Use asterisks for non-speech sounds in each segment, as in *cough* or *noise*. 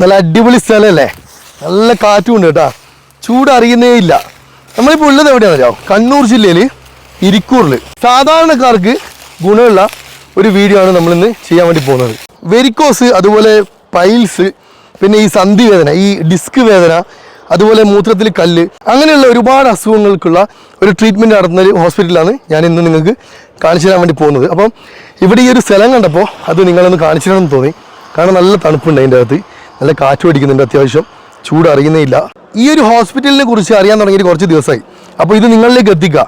നല്ല അടിപൊളി സ്ഥലമല്ലേ നല്ല കാറ്റും ഉണ്ട് കേട്ടാ. ചൂട് അറിയുന്നേ ഇല്ല. നമ്മളിപ്പോൾ ഉള്ളത് എവിടെയാണെന്ന് അറിയാം? കണ്ണൂർ ജില്ലയിൽ ഇരിക്കൂറിൽ സാധാരണക്കാർക്ക് ഗുണമുള്ള ഒരു വീഡിയോ ആണ് നമ്മളിന്ന് ചെയ്യാൻ വേണ്ടി പോകുന്നത്. വെരിക്കോസ് അതുപോലെ പൈൽസ് പിന്നെ ഈ സന്ധി വേദന ഈ ഡിസ്ക് വേദന അതുപോലെ മൂത്രത്തിൽ കല്ല് അങ്ങനെയുള്ള ഒരുപാട് അസുഖങ്ങൾക്കുള്ള ഒരു ട്രീറ്റ്മെന്റ് നടത്തുന്ന ഒരു ഹോസ്പിറ്റലാണ് ഞാൻ ഇന്ന് നിങ്ങൾക്ക് കാണിച്ചു തരാൻ വേണ്ടി പോകുന്നത്. അപ്പം ഇവിടെ ഈ ഒരു സ്ഥലം കണ്ടപ്പോൾ അത് നിങ്ങളൊന്ന് കാണിച്ചു തരണം തോന്നി. കാരണം നല്ല തണുപ്പുണ്ട് അതിന്റെ അകത്ത്. നല്ല കാറ്റ് പിടിക്കുന്നുണ്ട് അത്യാവശ്യം. ചൂട് അറിയുന്നേ ഇല്ല ഈ ഒരു ഹോസ്പിറ്റലിനെ കുറിച്ച് അറിയാൻ തുടങ്ങിയിട്ട് കുറച്ച് ദിവസമായി. അപ്പോൾ ഇത് നിങ്ങളിലേക്ക് എത്തിക്കുക.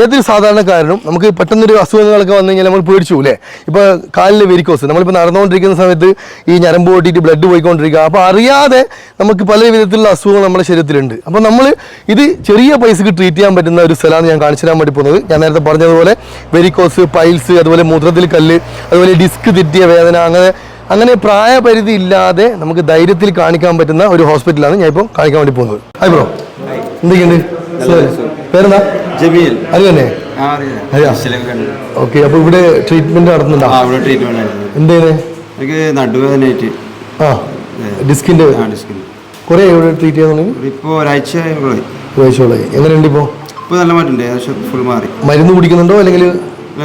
ഏതൊരു സാധാരണക്കാരനും നമുക്ക് പെട്ടെന്നൊരു അസുഖങ്ങളൊക്കെ വന്നു കഴിഞ്ഞാൽ നമ്മൾ പേടിച്ചു അല്ലേ? ഇപ്പോൾ കാലിലെ വെരിക്കോസ് നമ്മളിപ്പോൾ നടന്നുകൊണ്ടിരിക്കുന്ന സമയത്ത് ഈ ഞരമ്പ് പൊട്ടിയിട്ട് ബ്ലഡ് പോയിക്കൊണ്ടിരിക്കുക. അപ്പോൾ അറിയാതെ നമുക്ക് പല വിധത്തിലുള്ള അസുഖങ്ങൾ നമ്മുടെ ശരീരത്തിലുണ്ട്. അപ്പോൾ നമ്മൾ ഇത് ചെറിയ പൈസക്ക് ട്രീറ്റ് ചെയ്യാൻ പറ്റുന്ന ഒരു സ്ഥലമാണ് ഞാൻ കാണിച്ചു തരാൻ വേണ്ടി പോകുന്നത്. ഞാൻ നേരത്തെ പറഞ്ഞതുപോലെ വെരിക്കോസ് പൈൽസ് അതുപോലെ മൂത്രത്തിൽ കല്ല് അതുപോലെ ഡിസ്ക് തെറ്റിയ വേദന അങ്ങനെ അങ്ങനെ പ്രായപരിധി ഇല്ലാതെ നമുക്ക് ധൈര്യത്തിൽ കാണിക്കാൻ പറ്റുന്ന ഒരു ഹോസ്പിറ്റലാണ് ഞാൻ ഇപ്പോൾ കാണിക്കാൻ വേണ്ടി പോകുന്നത്. Hi bro. എന്തൊക്കെയുണ്ട്? പേരെന്താ? ജമീൽ. അത് തന്നെ ഓക്കെ അപ്പോൾ ഇവിടെ ട്രീറ്റ്മെന്റ് നടത്തുന്നുണ്ടോ? ഇവിടെ ട്രീറ്റ്മെന്റ് ആയിരുന്നു എനിക്ക് നടുവേദനയായിട്ട്. ആ ഡിസ്കിന്റെ കുറേ ഇവിടെ ട്രീറ്റ് ചെയ്യാൻ ഇപ്പോൾ ഒരാഴ്ച ഒരാഴ്ചയോളായി എങ്ങനെയുണ്ട് ഇപ്പോൾ ഇപ്പോൾ നല്ല മാറ്റമുണ്ട്. ഏകദേശം ഫുൾ മാറി. മരുന്ന് കുടിക്കുന്നുണ്ടോ? അല്ലെങ്കിൽ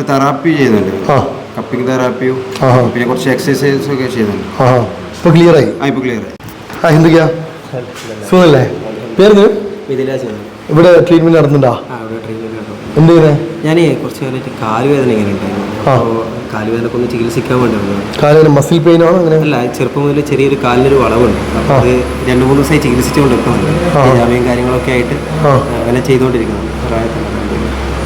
തെറാപ്പി ചെയ്യുന്നുണ്ട്. ആ. കപ്പിംഗ് തെറാപ്പിയും പിന്നെ കുറച്ച് എക്സസൈസ് ഒക്കെ ചെയ്യുന്നുണ്ട്. ആ ഇപ്പോൾ ക്ലിയർ ആയി? ആ ഇപ്പൊ ക്ലിയർ ആയി. ആ എന്തൊക്കെയാ? സുഖല്ലേ? പേര് ഇവിടെ ട്രീറ്റ്മെന്റ് നടന്നുണ്ടോ എന്ത് ചെയ്യുന്നത് ഞാൻ കുറച്ച് കാലമായിട്ട് കാലുവേദന ഇങ്ങനെ ഉണ്ടായിരുന്നു. അപ്പോൾ കാലുവേദനക്ക് ഒന്ന് ചികിത്സിക്കാൻ വേണ്ടി വന്നതാണ് കാലിന് മസിൽ പെയിൻ ആണോ അങ്ങനെ? അല്ല ചെറുപ്പം മുതൽ ചെറിയൊരു കാലിനൊരു വളവുണ്ട്. അപ്പോൾ അത് രണ്ട് മൂന്ന് ദിവസമായി ചികിത്സിച്ചുകൊണ്ട് ആ. ജാമ്യം കാര്യങ്ങളൊക്കെ ആയിട്ട് അങ്ങനെ ചെയ്തുകൊണ്ടിരിക്കുന്നു. പ്രായത്തിൽ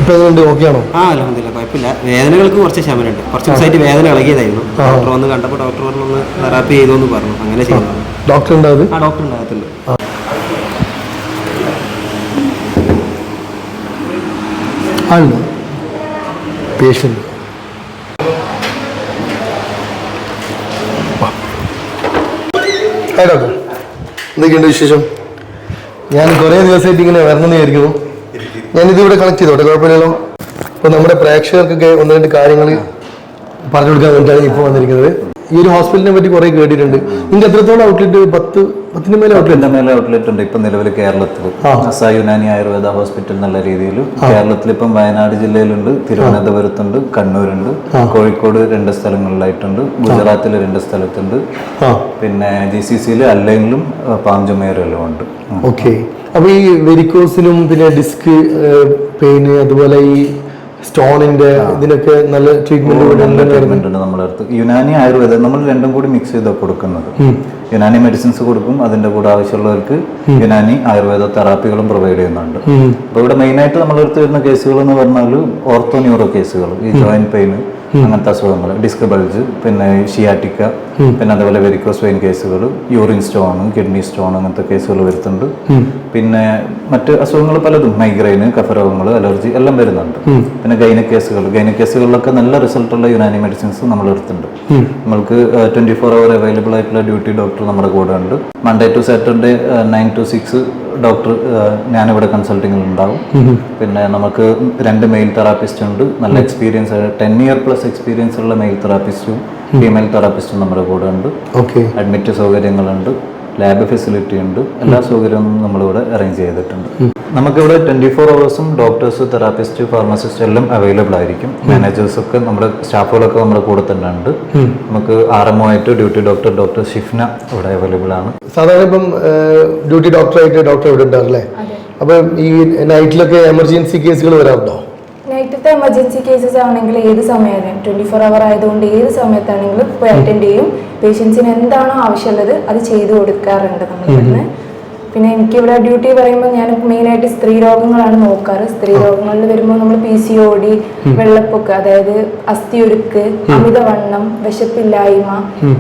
ഇപ്പം എങ്ങനെയുണ്ട് ഓക്കെ ആണോ ആ അലഹമില്ല കുഴപ്പമില്ല. വേദനകൾക്ക് കുറച്ച് ശമനമുണ്ട്. കുറച്ച് ദിവസമായിട്ട് വേദന ഇളകിയതായിരുന്നു. ഡോക്ടർ വന്ന് കണ്ടപ്പോൾ ഡോക്ടർ പറഞ്ഞു. ഒന്ന് തെറാപ്പി ചെയ്തു. എന്ന് പറഞ്ഞു അങ്ങനെ ചെയ്യുന്നു ഡോക്ടർ ഉണ്ടോ ആ. ഡോക്ടർ ഉണ്ടാകത്തുണ്ട് ആണോ പേഷ്യന്റ് ഹായ് ഡോക്ടർ. എന്തൊക്കെയുണ്ട് വിശേഷം? ഞാൻ കുറേ ദിവസമായിട്ട് ഇങ്ങനെ വരണമെന്ന് വിചാരിക്കുന്നു ഞാനിത് ഇവിടെ കണക്ട് ചെയ്തോട്ടെ കുഴപ്പമില്ലല്ലോ. അപ്പോൾ നമ്മുടെ പ്രേക്ഷകർക്കൊക്കെ ഒന്ന് രണ്ട് കാര്യങ്ങൾ പറഞ്ഞു കൊടുക്കാൻ വേണ്ടിയിട്ടാണ് ഇപ്പോൾ വന്നിരിക്കുന്നത്. ഈ ഒരു ഹോസ്പിറ്റലിനെ പറ്റി കുറേ കേട്ടിട്ടുണ്ട്. നിങ്ങൾക്ക് എത്രത്തോളം ഔട്ട്ലെറ്റ് പത്ത് പത്തിന് മേലെ ഔട്ട്ലെറ്റ് മേലെ ഔട്ട്ലെറ്റ് ഉണ്ട്. ഇപ്പം നിലവിൽ കേരളത്തിൽ. അസ യുനാനി ആയുർവേദ ഹോസ്പിറ്റൽ നല്ല രീതിയിൽ കേരളത്തിൽ ഇപ്പം വയനാട് ജില്ലയിലുണ്ട് തിരുവനന്തപുരത്തുണ്ട് കണ്ണൂരുണ്ട് കോഴിക്കോട് രണ്ട് സ്ഥലങ്ങളിലായിട്ടുണ്ട് ഗുജറാത്തിൽ രണ്ട് സ്ഥലത്തുണ്ട് പിന്നെ ജി സി സിയിൽ അല്ലെങ്കിലും പാഞ്ചുമേറിലും ഉണ്ട്. ഓക്കെ. അപ്പോൾ ഈ വെരിക്കോസിനും പിന്നെ ഡിസ്ക് പെയിന് അതുപോലെ ഈ സ്റ്റോണിന്റെ ഇതിനൊക്കെ നല്ല ട്രീറ്റ്മെന്റ് ട്രീറ്റ്മെന്റ് ഉണ്ട് നമ്മുടെ അടുത്ത്. യുനാനി ആയുർവേദം നമ്മൾ രണ്ടും കൂടി മിക്സ് ചെയ്താണ് കൊടുക്കുന്നത്. യുനാനി മെഡിസിൻസ് കൊടുക്കും അതിന്റെ കൂടെ ആവശ്യമുള്ളവർക്ക് യുനാനി ആയുർവേദ തെറാപ്പികളും പ്രൊവൈഡ് ചെയ്യുന്നുണ്ട്. അപ്പോൾ ഇവിടെ മെയിൻ ആയിട്ട് നമ്മൾ എടുത്തു വരുന്ന കേസുകൾ എന്ന് പറഞ്ഞാൽ ഓർത്തോ ന്യൂറോ കേസുകൾ ഈ ജോയിന്റ് പെയിൻ അങ്ങനത്തെ അസുഖങ്ങൾ ഡിസ്ക് ബൾജ് പിന്നെ ഷിയാറ്റിക്ക പിന്നെ അതേപോലെ വെരിക്കോസ് വെയിൻ കേസുകൾ യൂറിൻ സ്റ്റോൺ കിഡ്നി സ്റ്റോൺ അങ്ങനത്തെ കേസുകൾ വരുത്തുന്നുണ്ട്. പിന്നെ മറ്റ് അസുഖങ്ങൾ പലതും മൈഗ്രെയിന് കഫരോഗങ്ങൾ അലർജി എല്ലാം വരുന്നുണ്ട്. പിന്നെ ഗൈന കേസുകൾ ഗൈന കേസുകളിലൊക്കെ നല്ല റിസൾട്ടുള്ള യുനാനി മെഡിസിൻസ് നമ്മൾ എടുത്തിട്ടുണ്ട്. നമ്മൾക്ക് ട്വന്റി ഫോർ അവർ അവൈലബിൾ ആയിട്ടുള്ള ഡ്യൂട്ടി ഡോക്ടർ നമ്മുടെ കൂടെ ഉണ്ട്. Monday to Saturday nine to six doctor ഞാനിവിടെ കൺസൾട്ടിങ്ങിൽ ഉണ്ടാവും. പിന്നെ നമുക്ക് രണ്ട് മെയിൽ തെറാപ്പിസ്റ്റ് ഉണ്ട്. നല്ല experience ten year plus experience ഉള്ള മെയിൽ തെറാപ്പിസ്റ്റും ഫീമെയിൽ തെറാപ്പിസ്റ്റും നമ്മുടെ കൂടെ ഉണ്ട്. അഡ്മിറ്റ് സൗകര്യങ്ങളുണ്ട്. ലാബ് ഫെസിലിറ്റി ഉണ്ട്. എല്ലാ സൗകര്യവും നമ്മളിവിടെ അറേഞ്ച് ചെയ്തിട്ടുണ്ട്. നമുക്കിവിടെ ട്വന്റി ഫോർ അവേഴ്സും ഡോക്ടേഴ്സ് തെറാപ്പിസ്റ്റ് ഫാർമസിസ്റ്റ് എല്ലാം അവൈലബിൾ ആയിരിക്കും. മാനേജേഴ്സ് ഒക്കെ നമ്മുടെ സ്റ്റാഫുകളൊക്കെ നമ്മുടെ കൂടെ തന്നെ ഉണ്ട്. നമുക്ക് ആർ എം ആയിട്ട് ഡ്യൂട്ടി ഡോക്ടർ ഡോക്ടർ ഷിഫ്ന ഇവിടെ അവൈലബിൾ ആണ്. സാധാരണ ഇപ്പം ഡ്യൂട്ടി ഡോക്ടറായിട്ട് ഡോക്ടർ ഇവിടെ ഉണ്ടാവില്ലേ? അല്ലേ അപ്പം ഈ നൈറ്റിലൊക്കെ എമർജൻസി കേസുകൾ വരാറുണ്ടോ? നൈറ്റത്തെ എമർജൻസി കേസസ് ആണെങ്കിൽ ഏത് സമയത്തും ട്വന്റി ഫോർ അവർ ആയതുകൊണ്ട് ഏത് സമയത്താണെങ്കിലും പോയി അറ്റൻഡ് ചെയ്യും. പേഷ്യൻസിന് എന്താണോ ആവശ്യമുള്ളത് അത് ചെയ്തു കൊടുക്കാറുണ്ട് നമ്മൾ ഇവിടുന്ന്. പിന്നെ എനിക്കിവിടെ ഡ്യൂട്ടി പറയുമ്പോൾ ഞാൻ മെയിനായിട്ട് സ്ത്രീ രോഗങ്ങളാണ് നോക്കാറ്. സ്ത്രീ രോഗങ്ങളിൽ വരുമ്പോൾ നമ്മൾ പി സി ഒ ഡി വെള്ളപ്പൊക്ക് അതായത് അസ്ഥിയൊരുക്ക് അമിതവണ്ണം വിശപ്പില്ലായ്മ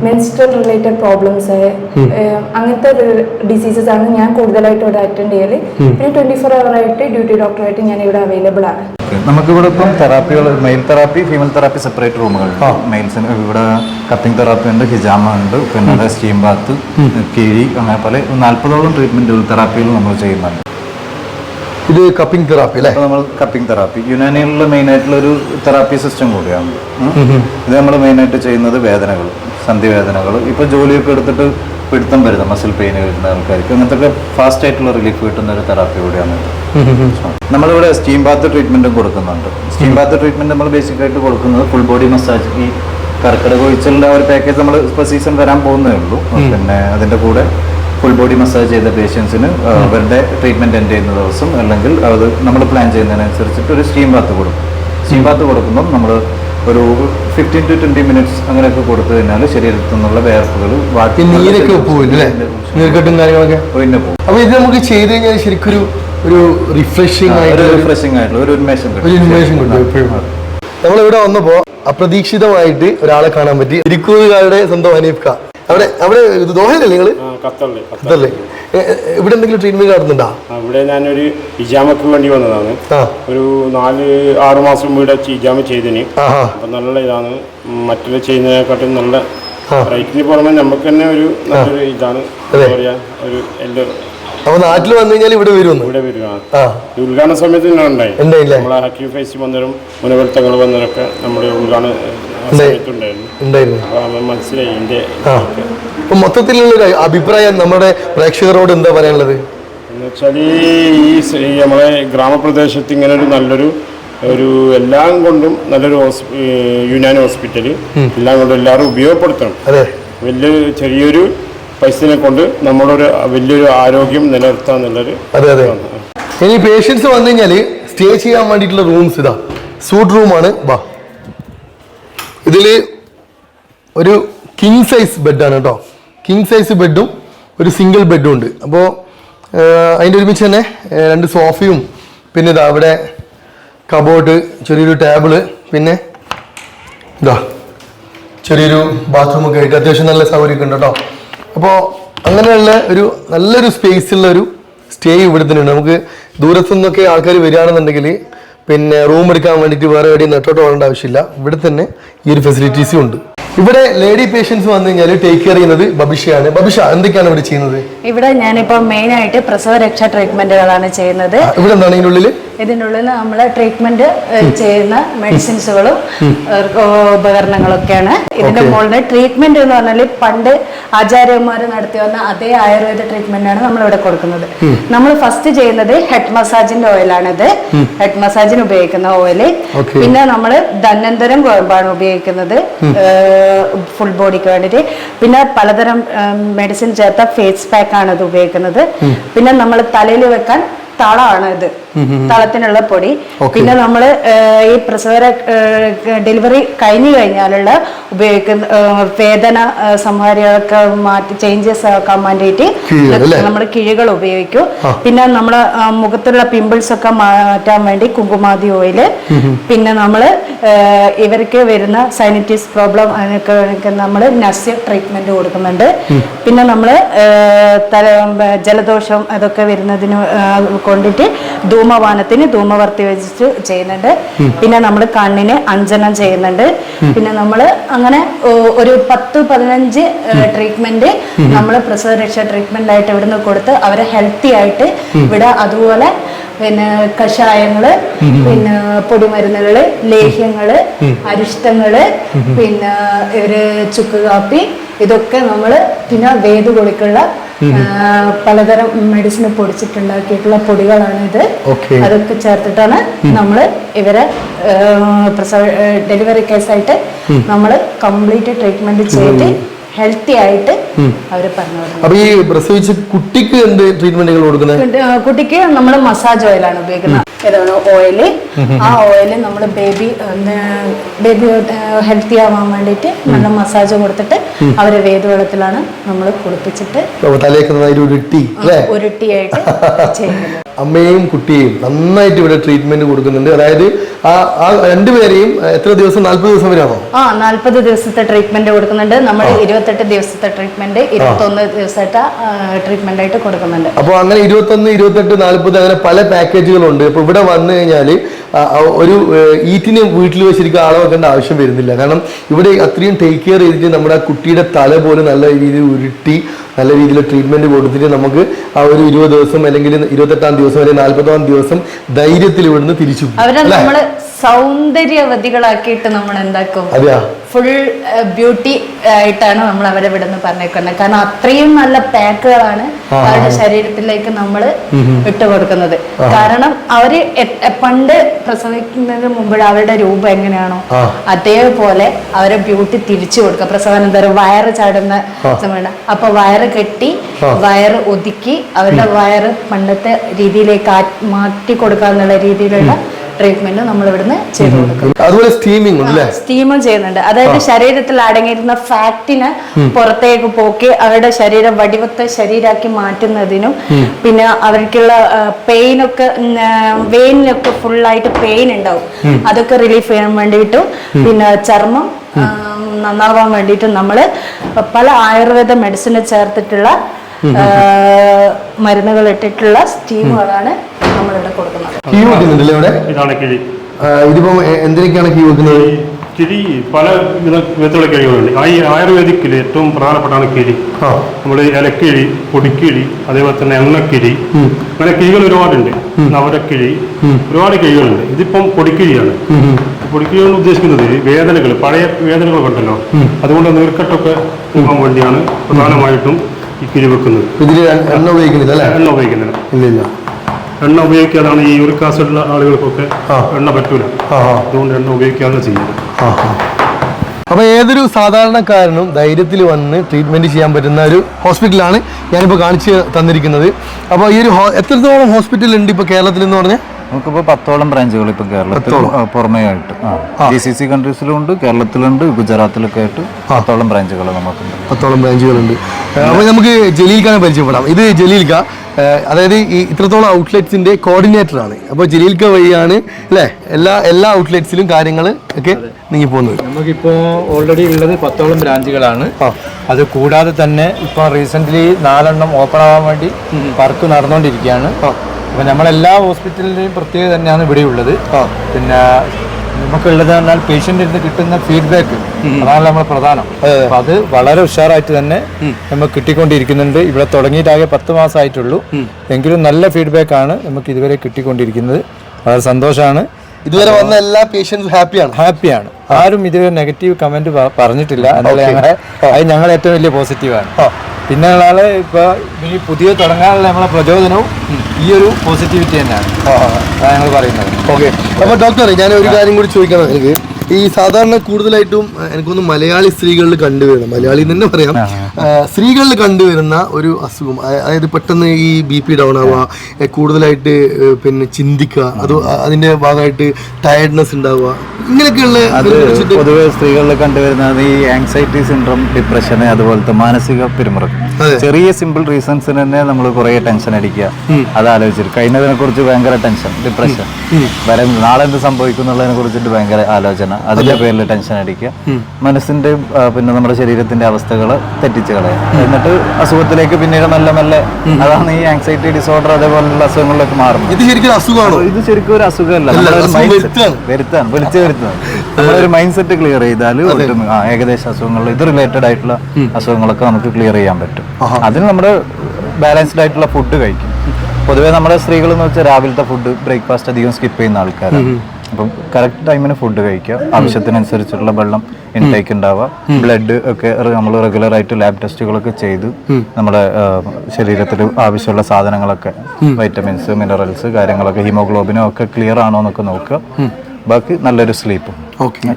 മെൻസ്ട്രൽ റിലേറ്റഡ് പ്രോബ്ലംസ് അങ്ങനത്തെ ഡിസീസസ് ആണ് ഞാൻ കൂടുതലായിട്ട് ഇവിടെ അറ്റൻഡ് ചെയ്യൽ. പിന്നെ ട്വന്റി ഫോർ അവർ ആയിട്ട് ഡ്യൂട്ടി ഡോക്ടറായിട്ട് ഞാൻ ഇവിടെ അവൈലബിൾ ആണ്. നമുക്കിവിടെ ഇപ്പം തെറാപ്പികൾ male therapy female therapy separate റൂമുകളുണ്ട് മെയിൽസിന് ഇവിടെ കത്തിങ് തെറാപ്പി ഉണ്ട് ഹിജാമ ഉണ്ട് പിന്നെ സ്റ്റീം ബാത്ത് കിഴി അങ്ങനെ പല നാൽപ്പതോളം ട്രീറ്റ്മെന്റുകൾ തെറാപ്പികൾ നമ്മൾ ചെയ്യുന്നുണ്ട്. ഇത് കപ്പിംഗ് തെറാപ്പി അല്ലേ? നമ്മൾ കപ്പിംഗ് തെറാപ്പി യുനാനിയിലുള്ള മെയിൻ ആയിട്ടുള്ള ഒരു തെറാപ്പി സിസ്റ്റം കൂടിയാണ് ഇത്. നമ്മൾ മെയിൻ ആയിട്ട് ചെയ്യുന്നത് വേദനകൾ സന്ധി വേദനകൾ ഇപ്പോൾ ജോലിയൊക്കെ എടുത്തിട്ട് പിടുത്തം വരുന്ന മസിൽ പെയിൻ വരുന്ന ആൾക്കാർക്ക് അങ്ങനത്തെ ഫാസ്റ്റ് ആയിട്ടുള്ള റിലീഫ് കിട്ടുന്ന ഒരു തെറാപ്പി കൂടിയാണ് നമ്മളിവിടെ സ്റ്റീം ബാത്ത് ട്രീറ്റ്മെന്റും കൊടുക്കുന്നുണ്ട്. സ്റ്റീം ബാത്ത് ട്രീറ്റ്മെന്റ് നമ്മൾ ബേസിക് ആയിട്ട് കൊടുക്കുന്നത് ഫുൾ ബോഡി മസാജ് ഈ കർക്കിടക ഒഴിച്ചലിന്റെ ഒരു പാക്കേജ് നമ്മൾ ഇപ്പോൾ സീസൺ വരാൻ പോകുന്നേ ഉള്ളൂ. പിന്നെ അതിന്റെ കൂടെ ഫുൾ ബോഡി മസാജ് ചെയ്ത പേഷ്യൻസിന് അവരുടെ ട്രീറ്റ്മെന്റ് എൻഡ് ചെയ്യുന്ന ദിവസം അല്ലെങ്കിൽ അത് നമ്മൾ പ്ലാൻ ചെയ്യുന്നതിനനുസരിച്ചിട്ട് ഒരു സ്റ്റീം ബാത്ത് കൊടുക്കും. സ്റ്റീം ബാത്ത് കൊടുക്കുമ്പം നമ്മൾ ഒരു ഫിഫ്റ്റീൻ ടു ട്വന്റി മിനിറ്റ്സ് അങ്ങനെയൊക്കെ കൊടുത്തു കഴിഞ്ഞാൽ ശരീരത്തിൽ നിന്നുള്ള വേർപ്പുകൾ ബാക്കി നീരൊക്കെ പോകും അല്ലേ? നീർക്കെട്ടും കാര്യങ്ങളൊക്കെ? പിന്നെ പോകും അപ്പൊ ഇത് നമുക്ക് ചെയ്ത് കഴിഞ്ഞാൽ ശരിക്കും ഒരു ഒരു റിഫ്രഷിംഗ് ആയിട്ട് റിഫ്രഷിംഗ് ആയിട്ടുള്ള ഒരു ഉന്മേഷം ഒരു ഇൻഫർമേഷൻ കിട്ടും എപ്പോഴും. നമ്മളിവിടെ വന്നപ്പോ അപ്രതീക്ഷിതമായിട്ട് ഒരാളെ കാണാൻ പറ്റി. ഇരിക്കൂറുകാരുടെ സ്വന്തം അനീഫ്ക. അവിടെ അവിടെ ഇത് ദോഹയിലല്ലേ നിങ്ങൾ എ- ഇവിടെ എന്തെങ്കിലും ട്രീറ്റ്മെന്റ് കാണുന്നുണ്ടോ? ഇവിടെ ഞാനൊരു ഇജാമക്ക് വേണ്ടി വന്നതാണ്. ഒരു നാല് ആറ് മാസം മുമ്പ് ഇവിടെ ഇജാമ ചെയ്തിന്. അപ്പൊ നല്ല ഇതാണ്. മറ്റുള്ള ചെയ്യുന്നതിനെക്കാട്ടും നല്ല. റേറ്റിന് പുറമെ നമുക്ക് തന്നെ ഒരു നല്ലൊരു ഇതാണ്. എന്താ പറയാ ഒരു എല്ലാ അപ്പൊ നാട്ടിൽ വന്നു കഴിഞ്ഞാൽ ഇവിടെ വരും ഇവിടെ വരും ഉദ്ഘാടന സമയത്ത് ഉണ്ടായി. നമ്മളെ ഹക്കീം ഫൈസി വന്നവരും മുനവൽത്തങ്ങൾ വന്നവരൊക്കെ നമ്മുടെ ഉദ്ഘാടന മനസ്സിലായി അപ്പൊ മൊത്തത്തിലുള്ള ഒരു അഭിപ്രായം നമ്മുടെ പ്രേക്ഷകരോട് എന്താ പറയാനുള്ളത്? എന്നുവെച്ചാൽ ഈ നമ്മളെ ഗ്രാമപ്രദേശത്ത് ഇങ്ങനെ ഒരു നല്ലൊരു ഒരു എല്ലാം കൊണ്ടും നല്ലൊരു യുനാൻ യുനാനി ഹോസ്പിറ്റൽ എല്ലാം കൊണ്ടും എല്ലാവരും ഉപയോഗപ്പെടുത്തണം. വലിയ ചെറിയൊരു പൈസനെ കൊണ്ട് നമ്മളൊരു വലിയൊരു ആരോഗ്യം നിലനിർത്താൻ നല്ലൊരു അതെ. അതെ ഇനി പേഷ്യൻസ് വന്നു കഴിഞ്ഞാൽ സ്റ്റേ ചെയ്യാൻ വേണ്ടിയിട്ടുള്ള റൂംസ് ഇതാ. സൂട്ട് റൂമാണ് വാ. ഇതിൽ ഒരു കിങ് സൈസ് ബെഡാണ് കേട്ടോ. കിങ് സൈസ് ബെഡും ഒരു സിംഗിൾ ബെഡും ഉണ്ട്. അപ്പോൾ അതിന്റെ ഒരുമിച്ച് തന്നെ രണ്ട് സോഫയും പിന്നെ ഇതാ അവിടെ കബോർഡ് ചെറിയൊരു ടേബിൾ പിന്നെ ഇതാ ചെറിയൊരു ബാത്റൂമൊക്കെ ആയിട്ട് അത്യാവശ്യം നല്ല സൗകര്യമൊക്കെ ഉണ്ട് കേട്ടോ. അപ്പോൾ അങ്ങനെയുള്ള ഒരു നല്ലൊരു സ്പേസ് ഉള്ള ഒരു സ്റ്റേ ഇവിടെ തന്നെയുണ്ട്. നമുക്ക് ദൂരത്തു നിന്നൊക്കെ ആൾക്കാർ വരികയാണെന്നുണ്ടെങ്കിൽ പിന്നെ റൂം എടുക്കാൻ വേണ്ടിയിട്ട് വേറെ എവിടെയും നെട്ടോട്ട് പോകേണ്ട ആവശ്യമില്ല. ഇവിടെ തന്നെ ഈ ഒരു ഫെസിലിറ്റീസും ഉണ്ട്. ഇവിടെ ലേഡി പേഷ്യൻസ് വന്നു കഴിഞ്ഞാൽ ടേക്ക് കെയർ ചെയ്യുന്നത് ബബിഷയാണ്. ബബിഷ എന്തൊക്കെയാണ് ഇവിടെ ചെയ്യുന്നത്? ഇവിടെ ഞാനിപ്പോൾ മെയിൻ ആയിട്ട് പ്രസവ രക്ഷാ ട്രീറ്റ്മെന്റുകളാണ് ചെയ്യുന്നത്. ഇവിടെ എന്താണ് ഇതിനുള്ളിൽ ഇതിനുള്ളിൽ നമ്മൾ ട്രീറ്റ്മെന്റ് ചെയ്യുന്ന മെഡിസിൻസുകളും ഉപകരണങ്ങളൊക്കെയാണ്. ഇതിന്റെ. മുകളിൽ ട്രീറ്റ്മെന്റ് എന്ന് പറഞ്ഞാൽ പണ്ട് ആചാര്യന്മാർ നടത്തി വന്ന അതേ ആയുർവേദ ട്രീറ്റ്മെന്റ് ആണ് നമ്മൾ ഇവിടെ കൊടുക്കുന്നത് നമ്മൾ ഫസ്റ്റ് ചെയ്യുന്നത് ഹെഡ് മസാജിന്റെ ഓയിലാണിത് ഹെഡ് മസാജിന് ഉപയോഗിക്കുന്ന ഓയിൽ പിന്നെ നമ്മൾ ധന്വന്തരം കോയമ്പാണ് ഉപയോഗിക്കുന്നത്. ഫുൾ ബോഡിക്ക് വേണ്ടിയിട്ട്. പിന്നെ പലതരം മെഡിസിൻ ചേർത്ത ഫേസ് പാക്ക് ആണ് ഇത് ഉപയോഗിക്കുന്നത് പിന്നെ നമ്മൾ തലയിൽ വെക്കാൻ തളമാണ് ഇത്. തളത്തിനുള്ള പൊടി. പിന്നെ നമ്മൾ ഈ പ്രസവ ഡെലിവറി കഴിഞ്ഞു കഴിഞ്ഞാലുള്ള ഉപയോഗിക്കുന്ന വേദന സംഹാരികളൊക്കെ മാറ്റി ചേഞ്ചസ് ആക്കാൻ വേണ്ടിയിട്ട് നമ്മൾ കിഴികൾ ഉപയോഗിക്കും. പിന്നെ നമ്മൾ മുഖത്തുള്ള പിമ്പിൾസ് ഒക്കെ മാറ്റാൻ വേണ്ടി കുങ്കുമാതി ഓയിൽ പിന്നെ നമ്മൾ ഇവർക്ക് വരുന്ന സൈനിറ്റീസ് പ്രോബ്ലം അതിനൊക്കെ നമ്മൾ നസ്യ ട്രീറ്റ്മെന്റ് കൊടുക്കുന്നുണ്ട്. പിന്നെ നമ്മൾ ജലദോഷം അതൊക്കെ വരുന്നതിന് കൊണ്ടിട്ട് ധൂമപാനത്തിന് ധൂമവർത്തി വെച്ചിട്ട് ചെയ്യുന്നുണ്ട്. പിന്നെ നമ്മൾ കണ്ണിന് അഞ്ജനം ചെയ്യുന്നുണ്ട്. പിന്നെ നമ്മൾ അങ്ങനെ ഒരു പത്ത് പതിനഞ്ച് ട്രീറ്റ്മെന്റ് നമ്മൾ പ്രസവ രക്ഷ ട്രീറ്റ്മെന്റ് ആയിട്ട് ഇവിടുന്ന് കൊടുത്ത് അവരെ ഹെൽത്തി ആയിട്ട് ഇവിടെ അതുപോലെ പിന്നെ കഷായങ്ങൾ പിന്നെ പൊടിമരുന്നുകൾ ലേഹ്യങ്ങൾ അരിഷ്ടങ്ങൾ പിന്നെ ഒരു ചുക്ക് കാപ്പി ഇതൊക്കെ നമ്മൾ പിന്നെ വേദ കൊളിക്കുള്ള ആ, പലതരം മെഡിസിന് പൊടിച്ചിട്ടുണ്ടാക്കിയിട്ടുള്ള പൊടികളാണ് ഇത്. അതൊക്കെ ചേർത്തിട്ടാണ് നമ്മൾ ഇവരെ പ്രസവ ഡെലിവറി കേസായിട്ട് നമ്മൾ കംപ്ലീറ്റ് ട്രീറ്റ്മെന്റ് ചെയ്തിട്ട് ഹെൽത്തി ആയിട്ട് അവർ പറഞ്ഞു. അപ്പൊ ഈ പ്രസവിച്ച് കുട്ടിക്ക് എന്ത് ട്രീറ്റ്മെന്റുകൾ കൊടുക്കുന്നത് കുട്ടിക്ക് നമ്മൾ മസാജ് ഓയിലാണ് ഉപയോഗിക്കുന്നത്. ഇതാണ് ഓയിൽ. ആ ഓയിൽ നമ്മൾ ബേബി ബേബി ഹെൽത്തി ആവാൻ വേണ്ടിയിട്ട് നല്ല മസാജ് കൊടുത്തിട്ട് അവരെ വേദവെള്ളത്തിലാണ് നമ്മൾ കുളിപ്പിച്ചിട്ട് ഉരുട്ടിയായിട്ട് ചെയ്യുന്നത്. *laughs* അമ്മയും കുട്ടിയെയും നന്നായിട്ട് ഇവിടെ ട്രീറ്റ്മെന്റ് കൊടുക്കുന്നുണ്ട്. അതായത് ആ ആ രണ്ടുപേരെയും എത്ര ദിവസം നാല്പത് ദിവസം വരെയാണോ ആ നാല്പത് ദിവസത്തെ ട്രീറ്റ്മെന്റ് കൊടുക്കുന്നുണ്ട്. നമ്മൾ ഇരുപത്തെട്ട് ദിവസത്തെ ട്രീറ്റ്മെന്റ് ഇരുപത്തൊന്ന് ദിവസത്തെ ട്രീറ്റ്മെന്റ് ആയിട്ട് കൊടുക്കുന്നുണ്ട്. അപ്പോൾ അങ്ങനെ ഇരുപത്തൊന്ന് ഇരുപത്തെട്ട് നാല്പത് അങ്ങനെ പല പാക്കേജുകളുണ്ട് അപ്പോൾ ഇവിടെ വന്നു കഴിഞ്ഞാൽ ഒരു ഈറ്റിനെ വീട്ടിൽ വെച്ചിരിക്കുക ആളെ വെക്കേണ്ട ആവശ്യം വരുന്നില്ല. കാരണം ഇവിടെ അത്രയും ടേക്ക് കെയർ ചെയ്തിട്ട് നമ്മുടെ ആ കുട്ടിയുടെ തല പോലും നല്ല രീതിയിൽ ഉരുട്ടി നല്ല രീതിയിൽ ട്രീറ്റ്മെന്റ് കൊടുത്തിട്ട് നമുക്ക് ആ ഒരു ഇരുപത് ദിവസം അല്ലെങ്കിൽ ഇരുപത്തെട്ടാം ദിവസം അല്ലെങ്കിൽ നാൽപ്പതാം ദിവസം ധൈര്യത്തിൽ ഇവിടുന്ന് തിരിച്ചു സൗന്ദര്യവതികളാക്കിയിട്ട് നമ്മൾ എന്താക്കും? ഫുൾ ബ്യൂട്ടി ആയിട്ടാണ് നമ്മൾ അവരെ ഇവിടെ നിന്ന് പറഞ്ഞേക്കുന്നത്. കാരണം അത്രയും നല്ല പാക്കുകളാണ് അവരുടെ ശരീരത്തിലേക്ക് നമ്മൾ ഇട്ട് കൊടുക്കുന്നത് കാരണം അവർ പണ്ട് പ്രസവിക്കുന്നതിന് മുമ്പ് അവരുടെ രൂപം എങ്ങനെയാണോ അതേപോലെ അവരെ ബ്യൂട്ടി തിരിച്ചു കൊടുക്കുക. പ്രസവാനന്തരം വയറ് ചാടുന്ന സമയമാണ്. അപ്പൊ വയറ് കെട്ടി വയറ് ഒതുക്കി അവരുടെ വയറ് പണ്ടത്തെ രീതിയിലേക്ക് മാറ്റി കൊടുക്കാന്നുള്ള രീതിയിലുള്ള ട്രീറ്റ്മെന്റ് നമ്മൾ ഇവിടുന്ന് ചെയ്തു കൊടുക്കും. അതുപോലെ സ്റ്റീമിംഗ് സ്റ്റീമും ചെയ്യുന്നുണ്ട്. അതായത് ശരീരത്തിൽ അടങ്ങിയിരുന്ന ഫാറ്റിനെ പുറത്തേക്ക് പോക്കി അവരുടെ ശരീരം വടിവത്തെ ശരീരമാക്കി മാറ്റുന്നതിനും പിന്നെ അവർക്കുള്ള പെയിൻ ഒക്കെ വെയിനിലൊക്കെ ഫുള്ളായിട്ട് പെയിൻ ഉണ്ടാവും. അതൊക്കെ റിലീഫ് ചെയ്യാൻ വേണ്ടിയിട്ടും പിന്നെ ചർമ്മം നന്നാവാൻ വേണ്ടിയിട്ടും നമ്മൾ പല ആയുർവേദ മെഡിസിന് ചേർത്തിട്ടുള്ള മരുന്നുകൾ ഇട്ടിട്ടുള്ള സ്റ്റീമുകളാണ് നമ്മളിവിടെ കൊടുക്കുന്നത്. കീ വെക്കുന്നുണ്ടല്ലേ ഇവിടെ? ഇതാണ് കിഴി. ഇതിപ്പം എന്തിനൊക്കെയാണ് കീ വെക്കുന്നത്? കിഴി പല വിധ വിധത്തിലുള്ള കിഴികളുണ്ട്. ആ ഈ ആയുർവേദിക് കിഴി ഏറ്റവും പ്രധാനപ്പെട്ടാണ് കിഴി. നമ്മൾ ഇലക്കിഴി പൊടിക്കിഴി അതേപോലെ തന്നെ എണ്ണക്കിഴി. അങ്ങനെ കിഴികൾ ഒരുപാടുണ്ട്. നവരക്കിഴി ഒരുപാട് കിഴികളുണ്ട്. ഇതിപ്പം പൊടിക്കിഴിയാണ്. പൊടിക്കിഴി കൊണ്ട് ഉദ്ദേശിക്കുന്നത്. വേദനകൾ പഴയ വേദനകളൊക്കെ ഉണ്ടല്ലോ അതുകൊണ്ട് നീർക്കെട്ടൊക്കെ പോകാൻ വേണ്ടിയാണ് പ്രധാനമായിട്ടും കിഴി വെക്കുന്നത് ഇതിൽ എണ്ണ ഉപയോഗിക്കുന്നില്ല അല്ലേ? എണ്ണ ഉപയോഗിക്കുന്നില്ല. ഇല്ല ഇല്ല എണ്ണ ഉപയോഗിക്കാതാണ് ഈ യൂറിക് ആസിഡുള്ള ആളുകൾക്കൊക്കെ. എണ്ണ പറ്റൂല. അതുകൊണ്ട് എണ്ണ ഉപയോഗിക്കാതെ ചെയ്യുന്നത്. അപ്പൊ ഏതൊരു സാധാരണക്കാരനും ധൈര്യത്തിൽ വന്ന് ട്രീറ്റ്മെന്റ് ചെയ്യാൻ പറ്റുന്ന ഒരു ഹോസ്പിറ്റലാണ് ഞാനിപ്പോൾ കാണിച്ച് തന്നിരിക്കുന്നത്. അപ്പോൾ ഈ ഒരു എത്രത്തോളം ഹോസ്പിറ്റൽ ഉണ്ട് ഇപ്പോൾ കേരളത്തിൽ എന്ന് പറഞ്ഞാൽ നമുക്കിപ്പോൾ പത്തോളം ബ്രാഞ്ചുകൾ ഇപ്പൊ കേരളത്തിൽ പുറമേ ആയിട്ട് ജി സി സി കൺട്രീസിലുണ്ട് കേരളത്തിലുണ്ട് ഗുജറാത്തിലൊക്കെ ആയിട്ട് പത്തോളം ബ്രാഞ്ചുകൾ നമുക്കുണ്ട്. പത്തോളം ബ്രാഞ്ചുകളുണ്ട് അപ്പോൾ നമുക്ക് ജലീൽഖാനെ പരിചയപ്പെടാം. ഇത് ജലീൽഖ അതായത് ഈ ഇത്രത്തോളം ഔട്ട്ലെറ്റ്സിന്റെ കോർഡിനേറ്റർ ആണ് അപ്പോൾ ജലീൽഖ വഴിയാണ് അല്ലേ? എല്ലാ എല്ലാ ഔട്ട്ലെറ്റ്സിലും കാര്യങ്ങൾ ഒക്കെ നീങ്ങി പോകുന്നത് നമുക്കിപ്പോ ഓൾറെഡി ഉള്ളത് പത്തോളം ബ്രാഞ്ചുകളാണ് അത് കൂടാതെ തന്നെ ഇപ്പൊ റീസെന്റ് നാലെണ്ണം ഓപ്പൺ ആവാൻ വേണ്ടി വർക്ക് നടന്നുകൊണ്ടിരിക്കുകയാണ് അപ്പൊ നമ്മളെല്ലാ ഹോസ്പിറ്റലിന്റെയും പ്രത്യേകത തന്നെയാണ് ഇവിടെ ഉള്ളത്. പിന്നെ നമുക്കുള്ളത് പറഞ്ഞാൽ പേഷ്യന്റിൽ നിന്ന് കിട്ടുന്ന ഫീഡ്ബാക്ക് അതാണ് നമ്മൾ പ്രധാനം. അപ്പൊ അത് വളരെ ഉഷാറായിട്ട് തന്നെ നമുക്ക് കിട്ടിക്കൊണ്ടിരിക്കുന്നുണ്ട്. ഇവിടെ തുടങ്ങിയിട്ടാകെ പത്ത് മാസമായിട്ടുള്ളൂ. എങ്കിലും നല്ല ഫീഡ്ബാക്ക് ആണ് നമുക്ക് ഇതുവരെ കിട്ടിക്കൊണ്ടിരിക്കുന്നത്. വളരെ സന്തോഷമാണ് ഇതുവരെ വന്ന എല്ലാ പേഷ്യൻസും ഹാപ്പിയാണ്. ഹാപ്പിയാണ് ആരും ഇതുവരെ നെഗറ്റീവ് കമന്റ് പറഞ്ഞിട്ടില്ല. അത് ഞങ്ങൾ ഏറ്റവും വലിയ പോസിറ്റീവാണ് പിന്നെ ഉള്ള ഇപ്പൊ ഈ പുതിയ തുടങ്ങാനുള്ള നമ്മളെ പ്രചോദനവും ഈ ഒരു പോസിറ്റിവിറ്റി തന്നെയാണ്. ഞങ്ങൾ പറയുന്നത്. ഓക്കെ അപ്പോൾ ഡോക്ടറെ ഞാൻ ഒരു കാര്യം കൂടി ചോദിക്കണം എനിക്ക്. ഈ സാധാരണ കൂടുതലായിട്ടും എനിക്കൊന്ന് മലയാളി സ്ത്രീകളിൽ കണ്ടുവരുന്ന മലയാളി എന്ന് തന്നെ പറയാം സ്ത്രീകളിൽ കണ്ടുവരുന്ന ഒരു അസുഖം അതായത് പെട്ടെന്ന് ഈ ബി പി ഡൗൺ ആവുക കൂടുതലായിട്ട് പിന്നെ ചിന്തിക്കുക അത് അതിന്റെ ഭാഗമായിട്ട് ടയർഡ്നെസ് ഉണ്ടാവുക ഇങ്ങനെയൊക്കെയുള്ള പൊതുവെ സ്ത്രീകളിൽ കണ്ടുവരുന്നത് ഈ ആങ്സൈറ്റി സിൻഡ്രോം ഡിപ്രഷൻ അതുപോലത്തെ മാനസിക പിരിമുറക്കം. ചെറിയ സിമ്പിൾ റീസൺസിന് തന്നെ നമ്മൾ കുറേ ടെൻഷൻ അടിക്കുക. അത് ആലോചിച്ചിട്ട് കഴിഞ്ഞതിനെ കുറിച്ച് ഭയങ്കര ടെൻഷൻ ഡിപ്രഷൻ വരെ നാളെ എന്ത് സംഭവിക്കും എന്നുള്ളതിനെ കുറിച്ചിട്ട് ഭയങ്കര ആലോചന. അതിന്റെ പേരിൽ ടെൻഷൻ അടിക്കുക. മനസ്സിന്റെ പിന്നെ നമ്മുടെ ശരീരത്തിന്റെ അവസ്ഥകൾ തെറ്റിച്ച് കളയുക. എന്നിട്ട് അസുഖത്തിലേക്ക് പിന്നീട് നല്ല നല്ല അതാണ് ഈ ആങ്സൈറ്റി ഡിസോർഡർ അതേപോലുള്ള അസുഖങ്ങളിലേക്ക് മാറുന്നത്. ഇത് ശരിക്കും അസുഖമാണോ? ഇത് ശരിക്കും ഒരു അസുഖമല്ല. വരുത്താൻ വരുത്താണ്. വിളിച്ചു വരുത്താൻ നമ്മളൊരു മൈൻഡ് സെറ്റ് ക്ലിയർ ചെയ്താൽ ഏകദേശ ഏകദേശം അസുഖങ്ങൾ ഇത് റിലേറ്റഡ് ആയിട്ടുള്ള അസുഖങ്ങളൊക്കെ നമുക്ക് ക്ലിയർ ചെയ്യാൻ പറ്റും. അതിന് നമ്മുടെ ബാലൻസ്ഡ് ആയിട്ടുള്ള ഫുഡ് കഴിക്കും. പൊതുവേ നമ്മുടെ സ്ത്രീകൾ എന്ന് വെച്ചാൽ രാവിലത്തെ ഫുഡ് ബ്രേക്ക്ഫാസ്റ്റ് അധികം സ്കിപ്പ് ചെയ്യുന്ന ആൾക്കാരാണ്. അപ്പം കറക്റ്റ് ടൈമിന് ഫുഡ് കഴിക്കുക. ആവശ്യത്തിനനുസരിച്ചുള്ള വെള്ളം ഇൻടേക്ക് ഉണ്ടാവുക. ബ്ലഡ് ഒക്കെ നമ്മൾ റെഗുലർ ആയിട്ട് ലാബ് ടെസ്റ്റുകളൊക്കെ ചെയ്ത് നമ്മുടെ ശരീരത്തിൽ ആവശ്യമുള്ള സാധനങ്ങളൊക്കെ വൈറ്റമിൻസ് മിനറൽസ് കാര്യങ്ങളൊക്കെ ഹീമോഗ്ലോബിനും ഒക്കെ ക്ലിയർ ആണോ എന്നൊക്കെ നോക്കുക. ബാക്കി നല്ലൊരു സ്ലീപ്പും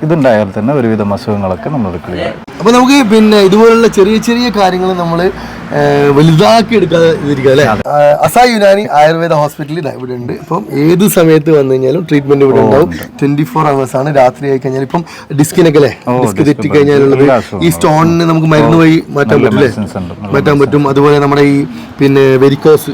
ഇതുണ്ടായാൽ തന്നെ ഒരുവിധം അസുഖങ്ങളൊക്കെ നമ്മൾ ക്ലിയർ അപ്പൊ നമുക്ക് പിന്നെ ഇതുപോലുള്ള ചെറിയ ചെറിയ കാര്യങ്ങൾ നമ്മൾ വലുതാക്കി എടുക്കാതെ ഇരിക്കുക അല്ലേ? അസായി യുനാനി ആയുർവേദ ഹോസ്പിറ്റലിൽ ഇവിടെ ഉണ്ട്. ഇപ്പം ഏത് സമയത്ത് വന്നു കഴിഞ്ഞാലും ട്രീറ്റ്മെന്റ് ഇവിടെ ഉണ്ടാവും. ട്വന്റി ഫോർ അവേഴ്സ് ആണ് രാത്രി ആയി കഴിഞ്ഞാൽ. ഇപ്പം ഡിസ്കിനൊക്കെ അല്ലേ? ഡിസ്ക് തെറ്റി കഴിഞ്ഞാലുള്ളത് ഈ സ്റ്റോണിന് നമുക്ക് മരുന്ന് വഴി മാറ്റാൻ പറ്റില്ലേ മാറ്റാൻ പറ്റും. അതുപോലെ നമ്മുടെ ഈ പിന്നെ വെരിക്കോസ്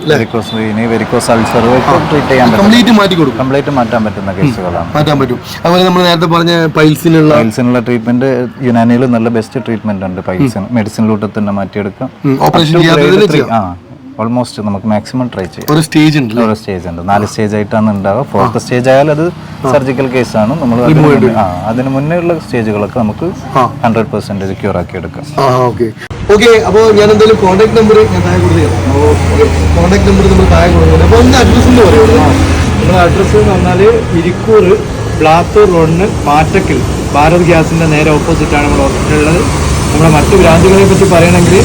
വെരിക്കോസ് അൾസർ ട്രീറ്റ് ചെയ്യാൻ കംപ്ലീറ്റ് മാറ്റി കൊടുക്കും. കംപ്ലീറ്റ് മാറ്റാൻ പറ്റുന്ന കേസുകളാണ് മാറ്റാൻ പറ്റും. അതുപോലെ നമ്മൾ നേരത്തെ പറഞ്ഞ പൈൽസിനുള്ള പൈൽസിനുള്ള ട്രീറ്റ്മെന്റ് യുനാനിയിൽ നല്ല ബെസ്റ്റ് ട്രീറ്റ്മെന്റ് ഉണ്ട് പൈൽസിന്. മെഡിസിനിലൂടെ തന്നെ മാറ്റിയെടുക്കാം. ഓപ്പറേഷൻ. ആ ഓൾമോസ്റ്റ് നമുക്ക് മാക്സിമം ട്രൈ ചെയ്യാം. ഒരു സ്റ്റേജ് ഉണ്ട് ഒരു സ്റ്റേജ് ഉണ്ട്. നാല് സ്റ്റേജ് ആയിട്ടാണ് ഉണ്ടാവുക. ഫോർത്ത് സ്റ്റേജ് ആയാൽ അത് സർജിക്കൽ കേസാണ് നമ്മൾ അതിന് മുന്നേ ഉള്ള സ്റ്റേജുകളൊക്കെ നമുക്ക് ഹൺഡ്രഡ് പെർസെന്റേജ് ക്യൂർ ആക്കി എടുക്കാം. ഓക്കെ ഓക്കെ അപ്പോൾ ഞാൻ എന്തായാലും കോൺടാക്ട് നമ്പർ ഞാൻ താഴെ കൊടുത്തു കോൺടാക്ട് നമ്പർ നമ്മൾ താഴെ കൊടുക്കുന്നുണ്ട് അപ്പോൾ ഒന്ന് അഡ്രസ് എന്ന് പറയുന്നത് നമ്മുടെ അഡ്രസ്സ് എന്ന് പറഞ്ഞാൽ ഇരിക്കൂർ ബ്ലാത്തൂർ റോഡിന് മാറ്റക്കിൽ ഭാരത് ഗ്യാസിന്റെ നേരെ ഓപ്പോസിറ്റാണ് നമ്മൾ ഹോസ്പിറ്റലുള്ളത് നമ്മുടെ മറ്റു ബ്രാഞ്ചുകളെ പറ്റി പറയണമെങ്കിൽ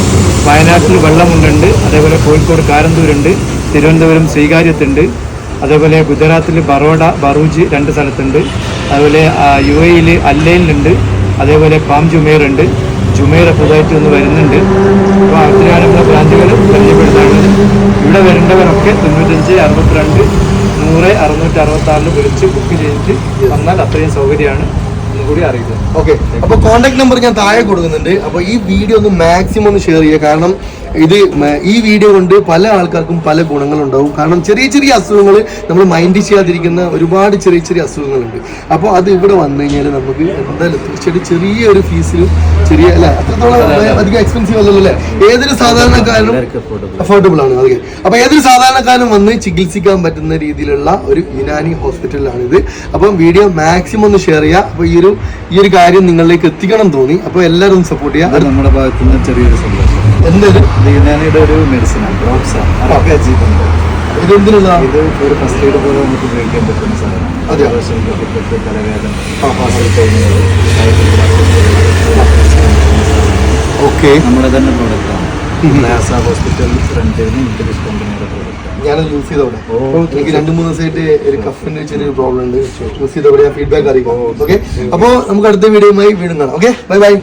വയനാട്ടിൽ വെള്ളമുണ്ടുണ്ട് അതേപോലെ കോഴിക്കോട് കാരന്തൂരുണ്ട് തിരുവനന്തപുരം സ്വീകാര്യത്തുണ്ട് അതേപോലെ ഗുജറാത്തിൽ ബറോഡ ബറൂജ് രണ്ട് സ്ഥലത്തുണ്ട് അതുപോലെ യു എയിൽ അല്ലയിലുണ്ട് അതേപോലെ പാം ജുമേർ ഉണ്ട് ജുമേർ പുതുതായിട്ട് ഒന്ന് വരുന്നുണ്ട്. അപ്പോൾ അതിനാണ് നമ്മുടെ ബ്രാഞ്ചുകൾ പരിചയപ്പെടുത്താനുള്ളത്. ഇവിടെ വരേണ്ടവരൊക്കെ തൊണ്ണൂറ്റഞ്ച് അറുപത്തിരണ്ട് നൂറ് അറുന്നൂറ്റി അറുപത്തി ആറിൽ വിളിച്ച് ബുക്ക് ചെയ്തിട്ട് വന്നാൽ അത്രയും സൗകര്യമാണ് ഒന്നുകൂടി അറിയിക്കുന്നത് ഓക്കെ അപ്പൊ കോൺടാക്ട് നമ്പർ ഞാൻ താഴെ കൊടുക്കുന്നുണ്ട്. അപ്പോൾ ഈ വീഡിയോ ഒന്ന് മാക്സിമം ഒന്ന് ഷെയർ ചെയ്യുക. കാരണം ഇത് ഈ വീഡിയോ കൊണ്ട് പല ആൾക്കാർക്കും പല ഗുണങ്ങളുണ്ടാവും. കാരണം ചെറിയ ചെറിയ അസുഖങ്ങൾ നമ്മൾ മൈൻഡ് ചെയ്യാതിരിക്കുന്ന ഒരുപാട് ചെറിയ ചെറിയ അസുഖങ്ങളുണ്ട്. അപ്പോൾ അത് ഇവിടെ വന്നു കഴിഞ്ഞാൽ നമുക്ക് എന്തായാലും തീർച്ചയായിട്ടും ചെറിയ ഒരു ഫീസിൽ ചെറിയ അല്ല? അത്രത്തോളം അധികം എക്സ്പെൻസീവ് അല്ലല്ലോ അല്ലേ? ഏതൊരു സാധാരണക്കാരനും അഫോർഡബിൾ ആണ് അതെ. അപ്പോൾ ഏതൊരു സാധാരണക്കാരനും വന്ന് ചികിത്സിക്കാൻ പറ്റുന്ന രീതിയിലുള്ള ഒരു യുനാനി ഹോസ്പിറ്റലാണ് ഇത്. അപ്പം വീഡിയോ മാക്സിമം ഒന്ന് ഷെയർ ചെയ്യുക അപ്പോൾ ഈ ഒരു ഈ ഒരു കാര്യം നിങ്ങളിലേക്ക് എത്തിക്കണം തോന്നി. അപ്പോൾ എല്ലാവരും സപ്പോർട്ട് ചെയ്യുക നമ്മുടെ ഭാഗത്തുനിന്ന് ചെറിയൊരു സന്തോഷം ഇത് യുനാനിയുടെ ഒരു മെഡിസിനാണ് ഡ്രോപ്സ് ആണ്. അതൊക്കെ അജീബുണ്ട് ഇത് എന്തിനുള്ള ഇത് ഒരു ഫസ്റ്റ് എയ്ഡ് പോലെ നമുക്ക് ഉപയോഗിക്കാൻ പറ്റുന്ന സാധനമാണ്. തലവേദന. ഓക്കെ. നമ്മുടെ തന്നെ പ്രോഡക്റ്റാണ് ലാസ കമ്പനിയുടെ പ്രോഡക്റ്റാണ് ഞാൻ യൂസ് ചെയ്തവിടെ. എനിക്ക് രണ്ട് മൂന്ന് ദിവസമായിട്ട് ഒരു കഫിന്റെ ചെറിയൊരു പ്രോബ്ലം ഉണ്ട്. യൂസ് ചെയ്തവിടെ ഫീഡ്ബാക്ക് അറിയിക്കാം. ഓക്കെ അപ്പോൾ നമുക്ക് അടുത്ത വീഡിയോ വീണ്ടും കാണാം. Okay bye bye